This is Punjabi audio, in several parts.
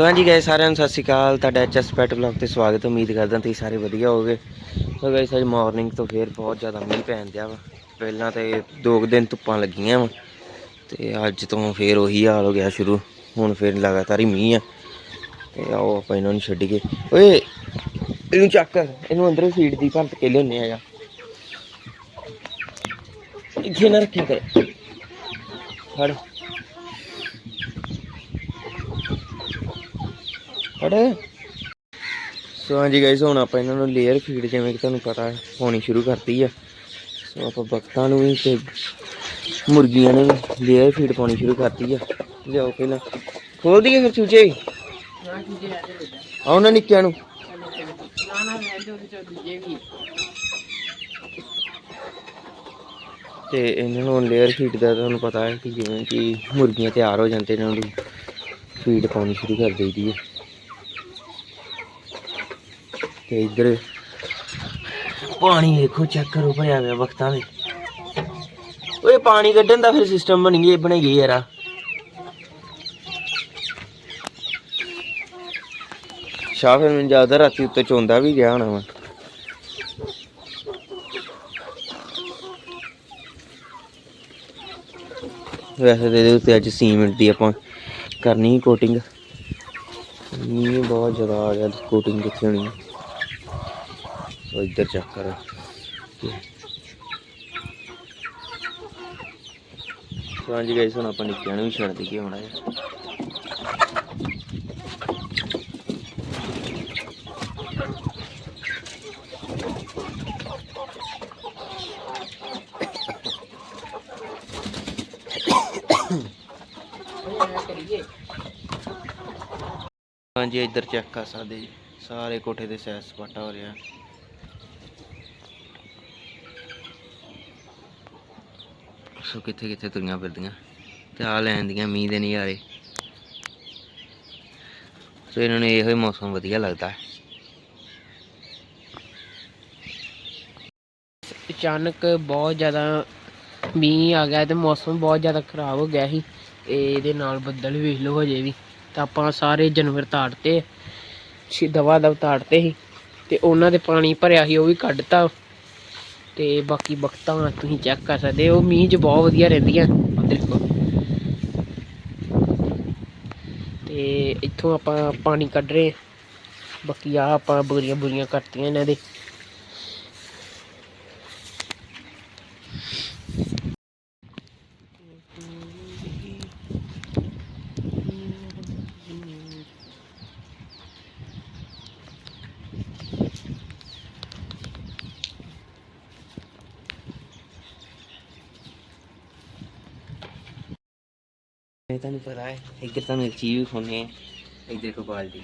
ਸੋ ਹਾਂਜੀ ਗਾਇਸ ਸਾਰਿਆਂ ਨੂੰ ਸਤਿ ਸ਼੍ਰੀ ਅਕਾਲ। ਤੁਹਾਡਾ ਐਚਐਸ ਪੈਟ ਬਲੌਗ ਤੇ ਸਵਾਗਤ ਉਮੀਦ ਕਰਦਾ ਤੁਸੀਂ ਸਾਰੇ ਵਧੀਆ ਹੋਵੋਗੇ। ਸੋ ਗਾਇਸ ਅੱਜ ਮਾਰਨਿੰਗ ਤੋਂ ਫੇਰ ਬਹੁਤ ਜ਼ਿਆਦਾ ਮੀਂਹ ਪੈਣ ਦਿਆ ਵਾ। ਪਹਿਲਾਂ ਤੇ ਦੋ ਕੁ ਦਿਨ ਧੁੱਪਾਂ ਲੱਗੀਆਂ ਵਾ ਤੇ ਅੱਜ ਤੋਂ ਫੇਰ ਉਹੀ ਹਾਲ ਹੋ ਗਿਆ ਸ਼ੁਰੂ। ਹੁਣ ਫੇਰ ਲਗਾਤਾਰ ਹੀ ਮੀਂਹ ਆ। ਤੇ ਆਓ ਆਪਾਂ ਇਹਨਾਂ ਨੂੰ ਛੱਡੀਏ। ਓਏ, ਇਹਨੂੰ ਚੱਕ। ਇਹਨੂੰ ਅੰਦਰੋਂ ਫੀਡ ਦੀ ਭਰਤ ਕੇ ਲਿਆਉਂਦੇ ਆ ਜਾ। ਇੱਥੇ ਨਾ ਰੱਖਿਆ ਕਰ। ਫੜ। ਫੜ ਸੋ ਹਾਂਜੀ ਗਾਇਸ ਹੁਣ ਆਪਾਂ ਇਹਨਾਂ ਨੂੰ ਲੇਅਰ ਫੀਡ ਜਿਵੇਂ ਕਿ ਤੁਹਾਨੂੰ ਪਤਾ ਹੈ ਪਾਉਣੀ ਸ਼ੁਰੂ ਕਰਤੀ ਆ। ਸੋ ਆਪਾਂ ਬਕਤਾਂ ਨੂੰ ਵੀ ਤੇ ਮੁਰਗੀਆਂ ਨੂੰ ਵੀ ਲੇਅਰ ਫੀਡ ਪਾਉਣੀ ਸ਼ੁਰੂ ਕਰਤੀ ਆ। ਲਿਆਓ ਪਹਿਲਾਂ। ਖੋਲ ਦਈਏ ਫਿਰ ਚੂਚੇ। ਆ ਉਹਨਾਂ ਨਿੱਕਿਆਂ ਨੂੰ। ਤੇ ਇਹਨਾਂ ਨੂੰ ਲੇਅਰ ਫੀਡ ਦਾ ਤੁਹਾਨੂੰ ਪਤਾ ਹੈ ਕਿ ਜਿਵੇਂ ਕਿ ਮੁਰਗੀਆਂ ਤਿਆਰ ਹੋ ਜਾਂਦੇ ਇਹਨਾਂ ਨੂੰ ਫੀਡ ਪਾਉਣੀ ਸ਼ੁਰੂ ਕਰ ਦਈਦੀ ਹੈ ਤੇ ਇੱਧਰ ਪਾਣੀ ਦੇਖੋ ਚੈੱਕ ਕਰੋ ਭਰਿਆ ਹੋਇਆ ਵਕਤਾਂ ਦੇ। ਓਏ, ਪਾਣੀ ਕੱਢਣ ਦਾ ਫਿਰ ਸਿਸਟਮ ਬਣ ਗਿਆ ਬਣੇ ਗਏ ਯਾਰਾ। ਸ਼ਾਹ ਫਿਰ ਮੈਨੂੰ ਜ਼ਿਆਦਾ ਰਾਤੀ ਉੱਤੇ ਚੋਂਦਾ ਵੀ ਗਿਆ ਹੋਣਾ ਵਾ। ਵੈਸੇ ਤੇ ਇਹਦੇ ਉੱਤੇ ਅੱਜ ਸੀਮੈਂਟ ਦੀ ਆਪਾਂ ਕਰਨੀ ਕੋਟਿੰਗ ਮੀਂਹ ਬਹੁਤ ਜ਼ਿਆਦਾ ਆ ਗਿਆ ਕੋਟਿੰਗ ਕਿੱਥੇ ਹੋਣੀ ਹੈ ਸੋ ਇੱਧਰ ਚੈੱਕ ਕਰੋ। ਸੋ ਹਾਂਜੀ ਗਾਇਸ ਹੁਣ ਆਪਾਂ ਨਿੱਕਿਆਂ ਨੂੰ ਵੀ ਛੱਡ ਦਈਏ ਹੁਣ ਹਾਂਜੀ, ਇੱਧਰ ਚੈੱਕ ਕਰ ਸਕਦੇ ਜੀ ਸਾਰੇ ਕੋਠੇ ਦੇ ਸੈਰ ਸਪਾਟਾ ਹੋ ਰਿਹਾ। ਸੋ ਕਿੱਥੇ ਕਿੱਥੇ ਤੁਰੀਆਂ ਫਿਰਦੀਆਂ? ਤੇ ਆ ਲੈਣ ਦੀਆਂ ਮੀਂਹ ਦੇ ਨਜ਼ਾਰੇ। ਸੋ ਇਹਨਾਂ ਨੂੰ ਇਹੋ ਹੀ ਮੌਸਮ ਵਧੀਆ ਲੱਗਦਾ ਹੈ। ਅਚਾਨਕ ਬਹੁਤ ਜ਼ਿਆਦਾ ਮੀਂਹ ਆ ਗਿਆ ਤੇ ਮੌਸਮ ਬਹੁਤ ਜ਼ਿਆਦਾ ਖਰਾਬ ਹੋ ਗਿਆ ਸੀ। ਤੇ ਇਹਦੇ ਨਾਲ ਬੱਦਲ ਵੀ ਵੇਖ ਲਓ ਹਜੇ ਵੀ। ਤਾਂ ਆਪਾਂ ਸਾਰੇ ਜਾਨਵਰ ਤਾੜਤੇ ਸੀ ਦਵਾ ਦਵ ਤਾੜਤੇ ਸੀ। ਤੇ ਉਹਨਾਂ ਦੇ ਪਾਣੀ ਭਰਿਆ ਸੀ, ਉਹ ਵੀ ਕੱਢਤਾ। ਤੇ ਬਾਕੀ ਬਖਤਾਂ ਤੁਸੀਂ ਚੈੱਕ ਕਰ ਸਕਦੇ ਹੋ, ਮੀਂਹ 'ਚ ਬਹੁਤ ਵਧੀਆ ਰਹਿੰਦੀਆਂ ਆਹ ਦੇਖੋ ਤੇ ਇੱਥੋਂ ਆਪਾਂ ਪਾਣੀ ਕੱਢ ਰਹੇ ਬਾਕੀ ਆ ਆਪਾਂ ਬੁਰੀਆਂ ਬੁਰੀਆਂ ਕਰਤੀਆਂ ਇਹਨਾਂ ਦੇ। ਤੁਹਾਨੂੰ ਪਤਾ ਹੈ ਇੱਧਰ ਤੁਹਾਨੂੰ ਇੱਕ ਚੀਜ਼ ਵੀ ਖੋਨੇ ਇੱਧਰ ਇੱਕ ਬਾਲਟੀ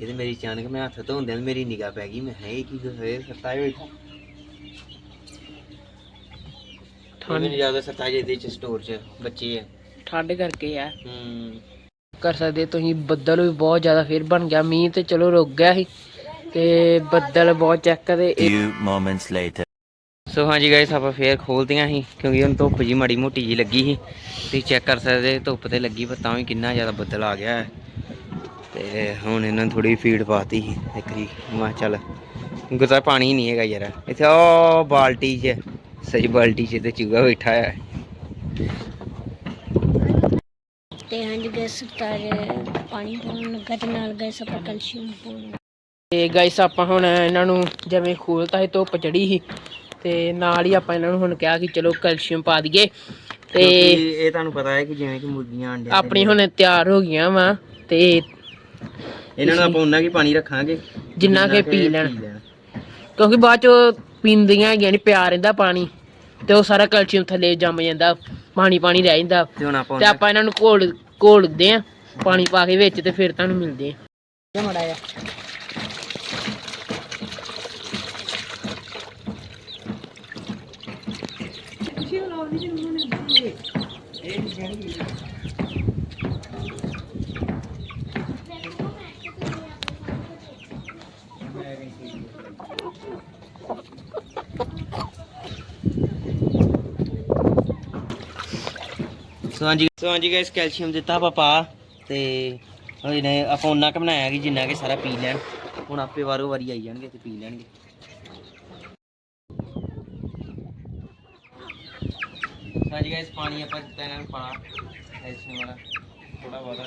ਇਹ ਤੇ ਮੇਰੀ ਅਚਾਨਕ ਮੈਂ ਹੱਥ ਧੋਂਦਿਆਂ ਨੂੰ ਮੇਰੀ ਨਿਗਾਹ ਪੈ ਗਈ। ਮੈਂ ਹੈ ਕੀ ਹੋਏ ਸਰਤਾਜ ਬੈਠਾ ਠੰਡ ਜ਼ਿਆਦਾ ਸਰਤਾਜ ਇਹਦੇ ਚ ਸਟੋਰ ਚ ਬੱਚੇ ਆ। ਠੰਡ ਕਰਕੇ ਆ। ਹੂੰ। ਕਰ ਸਕਦੇ ਤੁਸੀਂ ਬੱਦਲ ਵੀ ਬਹੁਤ ਜ਼ਿਆਦਾ ਫਿਰ ਬਣ ਗਿਆ। ਮੀਂਹ ਤੇ ਚਲੋ ਰੁਕ ਗਿਆ ਸੀ ਤੇ ਬੱਦਲ ਬਹੁਤ ਚੈੱਕ ਕਰਦੇ few moments later. ਸੋ ਹਾਂਜੀ ਗਾਇਸ ਆਪਾਂ ਫੇਰ ਖੋਲਤੀਆਂ ਸੀ ਕਿਉਂਕਿ ਹੁਣ ਧੁੱਪ ਜੀ ਮਾੜੀ ਮੋਟੀ ਜੀ ਲੱਗੀ ਸੀ। ਤੁਸੀਂ ਚੈੱਕ ਕਰ ਸਕਦੇ ਧੁੱਪ ਤੇ ਲੱਗੀ ਪਰ ਤਾਂ ਵੀ ਕਿੰਨਾ ਜ਼ਿਆਦਾ ਬੱਦਲ ਆ ਗਿਆ ਹੈ। ਤੇ ਹੁਣ ਇਹਨਾਂ ਨੂੰ ਥੋੜੀ ਫੀਡ ਪਾਤੀ ਸੀ ਇੱਕ ਰੀ ਮੈਂ ਚੱਲ ਗੁੱਸਾ ਪਾਣੀ ਨਹੀਂ ਹੈਗਾ ਯਾਰ। ਇੱਥੇ ਉਹ ਬਾਲਟੀ 'ਚ ਸਹੀ ਬਾਲਟੀ 'ਚ ਤੇ ਚੂਹਾ ਬੈਠਾ ਹੈ। ਤੇ ਹਾਂਜੀ ਗੈਸ ਤਾਰ ਪਾਣੀ ਪਾਉਣ ਲੱਗਾ ਤੇ ਨਾਲ ਗੈਸ ਆਪਾਂ ਕੈਲਸ਼ੀਅਮ ਪਾਉਣ ਤੇ ਗਾਇਸ ਆਪਾਂ ਹੁਣ ਇਹਨਾਂ ਨੂੰ ਜਿਵੇਂ ਖੋਲਤਾ ਸੀ ਧੁੱਪ ਚੜੀ ਸੀ ਤੇ ਨਾਲ ਹੀ ਆਪਾਂ ਇਹਨਾਂ ਨੂੰ ਹੁਣ ਕਿਹਾ ਕਿ ਚਲੋ ਕੈਲਸ਼ੀਅਮ ਪਾ ਦਈਏ ਤੇ ਇਹ ਤੁਹਾਨੂੰ ਪਤਾ ਹੈ ਕਿ ਜਿਵੇਂ ਕਿ ਮੁਰਗੀਆਂ ਅੰਡੇ ਆਪਣੀ ਹੁਣ ਤਿਆਰ ਹੋ ਗਈਆਂ ਵਾ ਤੇ ਇਹਨਾਂ ਨੂੰ ਆਪਾਂ ਉਹਨਾਂ ਕੀ ਪਾਣੀ ਰੱਖਾਂਗੇ? ਜਿੰਨਾ ਕਿ ਪੀ ਲੈਣ। ਕਿਉਂਕਿ ਬਾਅਦ ਚ ਪੀਂਦੀਆਂ ਹੈਗੀਆਂ ਨਹੀਂ ਪਿਆ ਰਹਿੰਦਾ ਪਾਣੀ ਤੇ ਉਹ ਸਾਰਾ ਕੈਲਸ਼ੀਅਮ ਥੱਲੇ ਜੰਮ ਜਾਂਦਾ ਪਾਣੀ ਪਾਣੀ ਰਹਿ ਜਾਂਦਾ ਤੇ ਹੁਣ ਆਪਾਂ ਤੇ ਆਪਾਂ ਇਹਨਾਂ ਨੂੰ ਘੋਲ ਘੋਲਦੇ ਆ ਪਾਣੀ ਪਾ ਕੇ ਵਿੱਚ ਤੇ ਫਿਰ ਤੁਹਾਨੂੰ ਮਿਲਦੇ ਆ। ਮੜਾ ਆ ਸੋ ਹਾਂਜੀ ਸੋ ਹਾਂਜੀ ਗਾਇਸ ਕੈਲਸ਼ੀਅਮ ਦਿੱਤਾ ਪਾਪਾ ਤੇ ਉਹ ਆਪਾਂ ਉਹਨਾਂ ਕ ਬਣਾਇਆ ਕਿ ਜਿੰਨਾ ਕਿ ਸਾਰਾ ਪੀ ਲੈਣ। ਹੁਣ ਆਪੇ ਵਾਰੋ ਵਾਰੀ ਆਈ ਜਾਣਗੇ ਤੇ ਪੀ ਲੈਣਗੇ। ਹਾਂਜੀ ਗਾਇਸ ਪਾਣੀ ਆਪਾਂ ਦਿੱਤਾ ਨੂੰ ਪਾਣਾ ਐਸੀ ਵਾਲਾ ਥੋੜਾ ਬਹੁਤਾ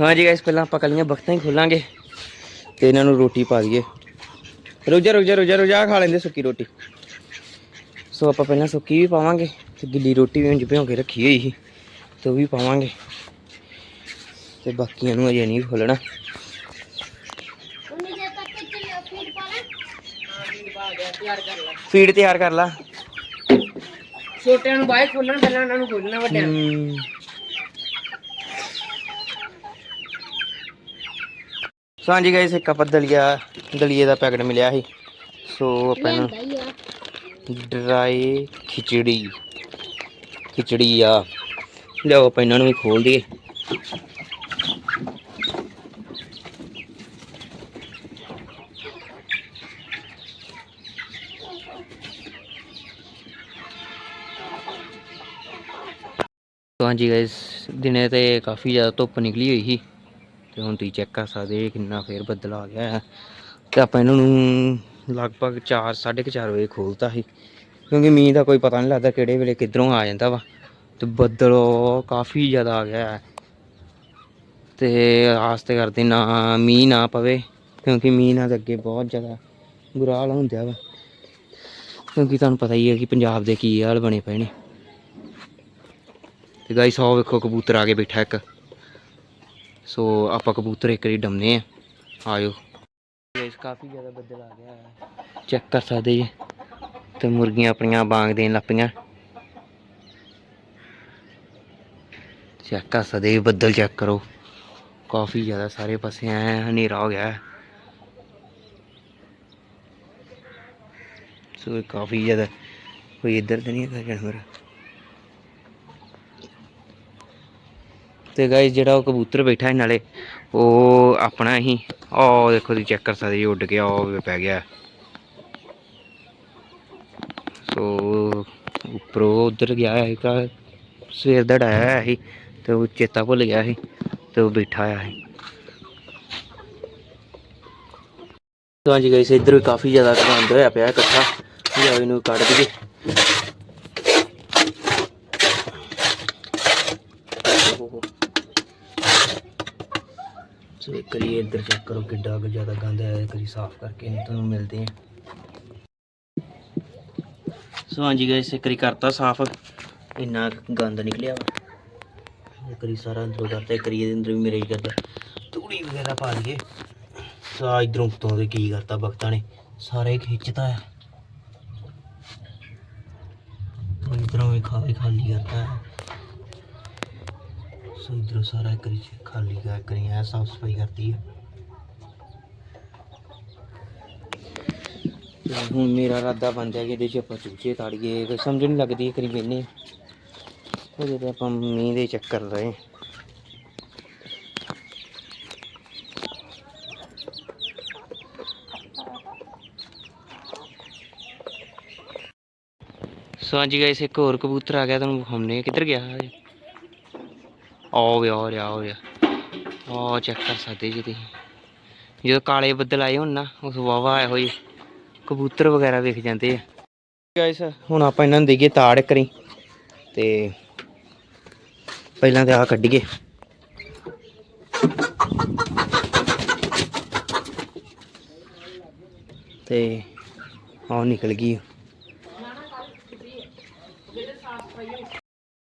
ਹਾਂਜੀ ਗਾਇਸ ਪਹਿਲਾਂ ਆਪਾਂ ਕਲੀਆਂ ਬਖਤਾਂ ਹੀ ਖੋਲਾਂਗੇ ਤੇ ਇਹਨਾਂ ਨੂੰ ਰੋਟੀ ਪਾ ਦਈਏ। ਰੋਜਾ ਰੋਜਾ ਰੋਜਾ ਰੋਜਾ ਖਾ ਲੈਂਦੇ ਸੁੱਕੀ ਰੋਟੀ। ਸੋ ਆਪਾਂ ਪਹਿਲਾਂ ਸੁੱਕੀ ਵੀ ਪਾਵਾਂਗੇ ਤੇ ਗਿੱਲੀ ਰੋਟੀ ਵੀ ਉਂਝ ਭਿਉਂ ਕੇ ਰੱਖੀ ਹੋਈ ਸੀ ਤੇ ਉਹ ਵੀ ਪਾਵਾਂਗੇ। ਤੇ ਬਾਕੀਆਂ ਨੂੰ ਅਜੇ ਨਹੀਂ ਖੋਲਣਾ ਫੀਡ ਤਿਆਰ ਕਰ ਲਾ। ਛੋਟਿਆਂ ਨੂੰ ਬਾਹਰ ਖੋਲਣ ਪਹਿਲਾਂ ਉਹਨਾਂ ਨੂੰ ਖੋਲਣਾ ਵੱਡਿਆਂ ਨੂੰ। ਹਮ। ਸੋ ਹਾਂਜੀ ਗਾਇਸ ਇੱਕ ਆਪਾਂ ਦਲੀਆ, ਦਲੀਏ ਦਾ ਪੈਕਟ ਮਿਲਿਆ ਸੀ। ਸੋ ਆਪਾਂ ਇਹਨੂੰ भैया ਡਰਾਈ ਖਿਚੜੀ ਖਿਚੜੀ ਆ। ਲਿਆਓ ਆਪਾਂ ਇਹਨਾਂ ਨੂੰ ਵੀ ਖੋਲ ਦਈਏ। ਤਾਂ ਹਾਂਜੀ ਗਾਇਸ ਦਿਨੇ ਤੇ ਕਾਫੀ ਜ਼ਿਆਦਾ ਧੁੱਪ ਨਿਕਲੀ ਹੋਈ ਸੀ ਤੇ ਹੁਣ ਤੁਸੀਂ ਚੈੱਕ ਕਰ ਸਕਦੇ ਕਿੰਨਾ ਫੇਰ ਬੱਦਲ ਆ ਗਿਆ ਹੈ। ਤੇ ਆਪਾਂ ਇਹਨਾਂ ਨੂੰ ਲਗਭਗ 4 4:30 ਵਜੇ ਖੋਲਤਾ ਸੀ। ਕਿਉਂਕਿ ਮੀਂਹ ਦਾ ਕੋਈ ਪਤਾ ਨਹੀਂ ਲੱਗਦਾ ਕਿਹੜੇ ਵੇਲੇ ਕਿੱਧਰੋਂ ਆ ਜਾਂਦਾ ਵਾ। ਤੇ ਬੱਦਲ ਕਾਫੀ ਜ਼ਿਆਦਾ ਆ ਗਿਆ ਹੈ। ਤੇ ਆਸ ਤੇ ਕਰਦੇ ਨਾ ਮੀਂਹ ਨਾ ਪਵੇ, ਕਿਉਂਕਿ ਮੀਂਹ ਨਾਲ ਅੱਗੇ ਬਹੁਤ ਜ਼ਿਆਦਾ ਬੁਰਾ ਹਾਲ ਹੁੰਦਾ ਵਾ। ਕਿਉਂਕਿ ਤੁਹਾਨੂੰ ਪਤਾ ਹੀ ਹੈ ਕਿ ਪੰਜਾਬ ਦੇ ਕੀ ਹਾਲ ਬਣੇ ਪਏ ਨੇ। ਤੇ ਗਾਇਸ ਆਹ ਵੇਖੋ ਕਬੂਤਰ ਆ ਕੇ ਬੈਠਾ ਇੱਕ। ਸੋ ਆਪਾਂ ਕਬੂਤਰ ਇੱਕ ਵਾਰੀ ਡਮਨੇ ਆ। ਆਇਓ। ਗਾਇਸ ਕਾਫੀ ਜ਼ਿਆਦਾ ਬੱਦਲ ਆ ਗਿਆ ਹੈ। ਚੈੱਕ ਕਰ ਸਕਦੇ ਜੀ। ਤੇ ਮੁਰਗੀਆਂ ਆਪਣੀਆਂ ਬਾਂਗ ਦੇਣ ਲੱਪੀਆਂ ਚੈੱਕ ਕਰ ਸਕਦੇ ਜੀ, ਬੱਦਲ ਚੈੱਕ ਕਰੋ। ਕਾਫੀ ਜ਼ਿਆਦਾ ਸਾਰੇ ਪਾਸੇ ਐ ਹਨੇਰਾ ਹੋ ਗਿਆ ਸੋ ਕਾਫੀ ਜ਼ਿਆਦਾ ਕੋਈ ਇੱਧਰ ਤਾਂ ਨਹੀਂ ਹੈਗਾ ਜਾਨਵਰ। ਤੇ ਗਾਇਸ ਜਿਹੜਾ ਉਹ ਕਬੂਤਰ ਬੈਠਾ ਹੈ ਨਾਲੇ, ਉਹ ਆਪਣਾ ਹੀ। ਉਹ ਦੇਖੋ ਤੁਸੀਂ ਚੈੱਕ ਕਰ ਸਕਦੇ ਜੀ ਉੱਡ ਗਿਆ ਉਹ ਪੈ ਗਿਆ। ਸੋ ਉੱਪਰੋਂ ਉਧਰ ਗਿਆ ਹੈ ਕਾ ਸਵੇਰ ਦਾ ਡਾਇਆ ਹੋਇਆ ਸੀ ਤੇ ਉਹ ਚੇਤਾ ਭੁੱਲ ਗਿਆ ਸੀ ਤੇ ਉਹ ਬੈਠਾ ਹੋਇਆ ਸੀ। ਤਾਂ ਹਾਂਜੀ ਗਾਇਸ ਇੱਧਰ ਵੀ ਕਾਫੀ ਜ਼ਿਆਦਾ ਗੰਦ ਹੋਇਆ ਪਿਆ ਇਕੱਠਾ। ਲਿਆਓ ਇਹਨੂੰ ਕੱਢ ਦਈਏ। ਸੋ ਇੱਕ ਵਾਰੀ ਇੱਧਰ ਚੈੱਕ ਕਰੋ ਕਿੱਡਾ ਕੁ ਜ਼ਿਆਦਾ ਗੰਦ ਹੈ ਇੱਕ ਵਾਰੀ ਸਾਫ਼ ਕਰਕੇ ਨਹੀਂ ਤੁਹਾਨੂੰ ਮਿਲਦੇ ਆ ਸੋ ਹਾਂਜੀ ਗਾਇਸ ਇੱਕ ਵਾਰੀ ਕਰਤਾ ਸਾਫ਼। ਇੰਨਾ ਗੰਦ ਨਿਕਲਿਆ ਵਾ। ਇੱਕ ਵਾਰੀ ਸਾਰਾ ਅੰਦਰੋਂ ਕਰਤਾ, ਇੱਕ ਵਾਰੀ ਇਹਦੇ ਅੰਦਰ ਵੀ ਮੇਰੇ ਹੀ ਕਰਦਾ ਤੂੜੀ ਵਗੈਰਾ ਪਾ ਲਈਏ। ਸਾ ਇਧਰੋਂ ਤੋਂ ਦੇ ਕੀ ਕਰਤਾ ਬਖਤਾਂ ਨੇ, ਸਾਰੇ ਖਿੱਚਤਾ ਆ। ਇਧਰੋਂ ਵੀ ਖਾ ਖਾਲੀ ਕਰਤਾ। ਹੈ ਸੋ ਇਧਰੋਂ ਸਾਰਾ ਇੱਕ ਵਾਰੀ ਖਾਲੀ ਕਰ ਕਰੀ, ਐ ਸਾਫ਼ ਸਫ਼ਾਈ ਹੁਣ ਮੇਰਾ ਇਰਾਦਾ ਬਣ ਗਿਆ ਕਿ ਇਹਦੇ 'ਚ ਆਪਾਂ ਚੂਚੇ ਤਾੜੀਏ ਕੋਈ ਸਮਝ ਨਹੀਂ ਲੱਗਦੀ ਕਰੀ ਬੈਨੇ ਉਹਦੇ ਤੇ ਆਪਾਂ ਮੀਂਹ ਦੇ ਚੱਕਰ ਰਹੇ। ਸੋ ਹਾਂਜੀ ਗਾਇਸ ਇੱਕ ਹੋਰ ਕਬੂਤਰ ਆ ਗਿਆ, ਤੁਹਾਨੂੰ ਵਿਖਾਉਂਦੇ ਕਿੱਧਰ ਗਿਆ ਇਹ ਆ ਗਿਆ, ਆ ਰਿਹਾ ਆ ਰਿਹਾ ਆ ਚੈੱਕ ਕਰ ਸਕਦੇ ਜੀ ਤੁਸੀਂ। ਜਦੋਂ ਕਾਲੇ ਬੱਦਲ ਆਏ ਹੋਣ ਨਾ, ਉਸ ਵਾਵਾ ਆਏ ਹੋਏ ਕਬੂਤਰ ਵਗੈਰਾ ਵਿਖ ਜਾਂਦੇ ਆ। ਗਾਇਸ ਹੁਣ ਆਪਾਂ ਇਹਨਾਂ ਨੂੰ ਦੇਈਏ ਤਾੜ ਕਰੀ ਤੇ ਪਹਿਲਾਂ ਤੇ ਆ ਕੱਢੀਏ। ਤੇ ਆਹ ਨਿਕਲ ਗਈ।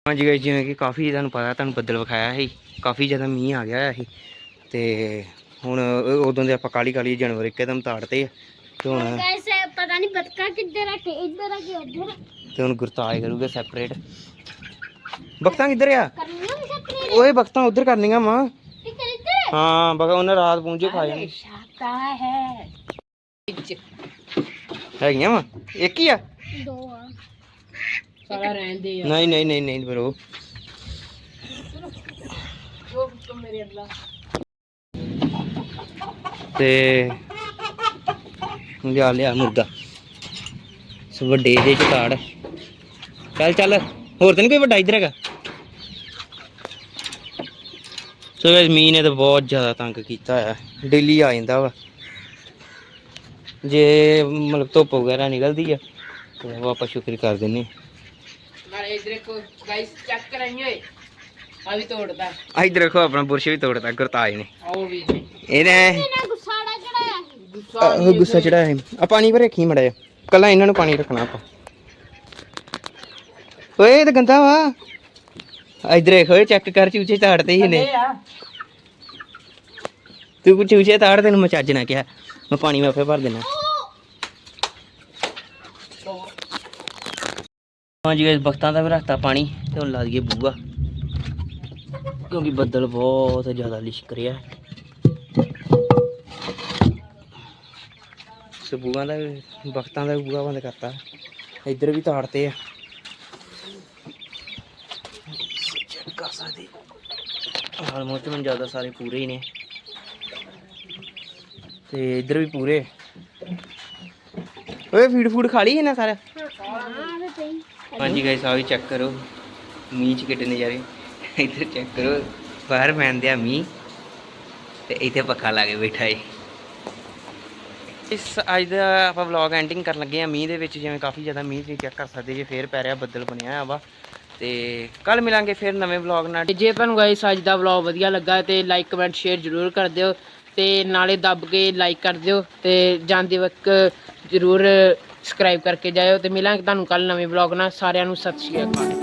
ਹਾਂਜੀ ਗਾਇਸ ਜਿਵੇਂ ਕਿ ਕਾਫੀ ਤੁਹਾਨੂੰ ਪਤਾ ਤੁਹਾਨੂੰ ਬੱਦਲ ਵਿਖਾਇਆ ਸੀ ਕਾਫੀ ਜ਼ਿਆਦਾ ਮੀਂਹ ਆ ਗਿਆ ਸੀ। ਤੇ ਹੁਣ ਉਦੋਂ ਦੇ ਆਪਾਂ ਕਾਲੀ ਕਾਲੀ ਜਾਨਵਰ ਇੱਕਦਮ ਤਾੜਤੇ ਆ ਤੇ ਹੁਣ ਗਾਇਸ ਪਤਾ ਨਹੀਂ ਬਤਕਾ ਕਿੱਧਰ ਆ ਕਿ ਇੱਧਰ ਆ ਕਿ ਉੱਧਰ ਤੇ ਹੁਣ ਗੁਰਤਾਜ ਕਰੂਗਾ ਸੈਪਰੇਟ ਬਖਤਾਂ ਕਿੱਧਰ ਆ? ਓਏ ਬਖਤਾਂ ਉੱਧਰ ਕਰਨੀਆਂ ਮਾਂ ਹਾਂ ਬਗਾ ਉਹਨਾਂ ਰਾਤ ਪੂੰਜੇ ਖਾਏ ਸ਼ਾਤਾ ਹੈ। ਹੈਗੀਆਂ ਮਾਂ ਇੱਕ ਹੀ ਆ? ਦੋ ਆ। ਸਾਰਾ ਆ। ਨਹੀਂ ਨਹੀਂ ਨਹੀਂ ਨਹੀਂ ਬਰੋ। ਜੋ ਤੁਮ ਮੇਰੇ ਅੱਲਾ ਤੇ ਲਿਆ ਲਿਆ ਮੁਰਗਾ। ਸੋ ਵੱਡੇ ਦੇ ਕਾੜ। ਚੱਲ ਚੱਲ ਹੋਰ ਤਾਂ ਨਹੀਂ ਕੋਈ ਵੱਡਾ ਇੱਧਰ ਹੈਗਾ? ਸੋ ਗਾਇਸ ਮੀਂਹ ਨੇ ਤਾਂ ਬਹੁਤ ਜ਼ਿਆਦਾ ਤੰਗ ਕੀਤਾ ਹੋਇਆ ਡੇਲੀ ਆ ਜਾਂਦਾ ਵਾ। ਜੇ ਮਤਲਬ ਧੁੱਪ ਵਗੈਰਾ ਨਿਕਲਦੀ ਆ ਤੇ ਉਹ ਆਪਾਂ ਸ਼ੁਕਰ ਕਰ ਦਿੰਨੇ ਇਧਰ ਕੋ ਗਾਇਸ ਚੈੱਕ ਕਰਾਈ ਓਏ। ਆ ਵੀ ਤੋੜਦਾ। ਆ ਇੱਧਰ ਦੇਖੋ ਆਪਣਾ ਬੁਰਸ਼ ਵੀ ਤੋੜਦਾ ਗੁਰਤਾਜ ਨੇ। ਆਓ ਵੀ ਇਹਨੇ ਨਾ ਗੁੱਸਾੜਾ ਚੜਾਇਆ ਗੁੱਸਾ ਆਹ ਗੁੱਸਾ ਚੜਾਇਆ ਹੈ ਆ ਪਾਣੀ ਪਰ ਰੱਖੀ ਮੜਾ ਕੱਲਾ ਇਹਨਾਂ ਨੂੰ ਪਾਣੀ ਰੱਖਣਾ ਆਪਾਂ। ਓਏ ਇਹ ਤਾਂ ਗੰਦਾ ਵਾ। ਆ ਇੱਧਰ ਦੇਖੋ ਚੈੱਕ ਕਰ ਚੂਚੇ ਤਾੜਦੇ ਹੀ ਨੇ। ਤੂੰ ਕੁਝ ਚੂਚੇ ਤਾੜ ਤੈਨੂੰ ਮੈਂ ਚੱਜ ਨਾ ਕਿਹਾ। ਮੈਂ ਪਾਣੀ ਮੈਂ ਆਪੇ ਭਰ ਦੇਣਾ ਹਾਂਜੀ ਗਾਇਸ ਬਖਤਾਂ ਦਾ ਵੀ ਰੱਖਤਾ ਪਾਣੀ ਤੇ ਹੁਣ ਲਾ ਦਈਏ ਬੂਆ ਕਿਉਂਕਿ ਬੱਦਲ ਬਹੁਤ ਜ਼ਿਆਦਾ ਲਿਸ਼ਕ ਰਿਹਾ। ਸੋ ਬੂਆ ਦਾ ਵੀ- ਬਖਤਾਂ ਦਾ ਵੀ ਬੂਆ ਬੰਦ ਕਰਤਾ। ਇੱਧਰ ਵੀ ਤਾੜਤੇ ਆ। ਚੈੱਕ ਕਰ ਸਕਦੇ ਆਲਮੋਸਟ ਮੈਨੂੰ ਜ਼ਿਆਦਾ ਸਾਰੇ ਪੂਰੇ ਹੀ ਨੇ। ਤੇ ਇੱਧਰ ਵੀ ਪੂਰੇ। ਓਏ, ਫੀਡ ਫੂਡ ਖਾ ਲਈ ਇਹਨਾਂ ਸਾਰਾ? ਹਾਂਜੀ ਗਾਇਸ ਆ ਚੈੱਕ ਕਰੋ। ਮੀਂਹ ਚ ਕਿੱਡੇ ਨਜ਼ਾਰੇ। ਇੱਧਰ ਚੈੱਕ ਕਰੋ, ਬਾਹਰ ਪੈਂਦੇ ਆ ਮੀਂਹ ਤੇ ਇੱਥੇ ਪੱਖਾ ਲਾ ਕੇ ਬੈਠਾ ਏ। ਇਸ ਅੱਜ ਦਾ ਆਪਾਂ ਵਲੌਗ ਐਂਡਿੰਗ ਕਰਨ ਲੱਗੇ ਆ ਮੀਂਹ ਦੇ ਵਿੱਚ, ਜਿਵੇਂ ਕਾਫੀ ਜ਼ਿਆਦਾ ਮੀਂਹ ਤੁਸੀਂ ਚੈੱਕ ਕਰ ਸਕਦੇ ਜੇ, ਫੇਰ ਪੈ ਰਿਹਾ, ਬੱਦਲ ਬਣਿਆ ਹੋਇਆ ਵਾ। ਤੇ ਕੱਲ ਮਿਲਾਂਗੇ ਫਿਰ ਨਵੇਂ ਵਲੌਗ ਨਾਲ। ਜੇ ਤੁਹਾਨੂੰ ਗਾਇਸ ਅੱਜ ਦਾ ਵਲੌਗ ਵਧੀਆ ਲੱਗਾ ਤੇ ਲਾਈਕ ਕਮੈਂਟ ਸ਼ੇਅਰ ਜ਼ਰੂਰ ਕਰ ਦਿਓ ਤੇ ਨਾਲੇ ਦੱਬ ਕੇ ਲਾਈਕ ਕਰ ਦਿਓ ਤੇ ਜਾਂਦੇ ਵਕਤ ਜ਼ਰੂਰ ਸਬਸਕ੍ਰਾਈਬ ਕਰਕੇ ਜਾਇਓ ਤੇ ਮਿਲਾਂਗੇ ਤੁਹਾਨੂੰ ਕੱਲ ਨਵੇਂ ਵਲੌਗ ਨਾਲ। ਸਾਰਿਆਂ ਨੂੰ ਸਤਿ ਸ਼੍ਰੀ ਅਕਾਲ।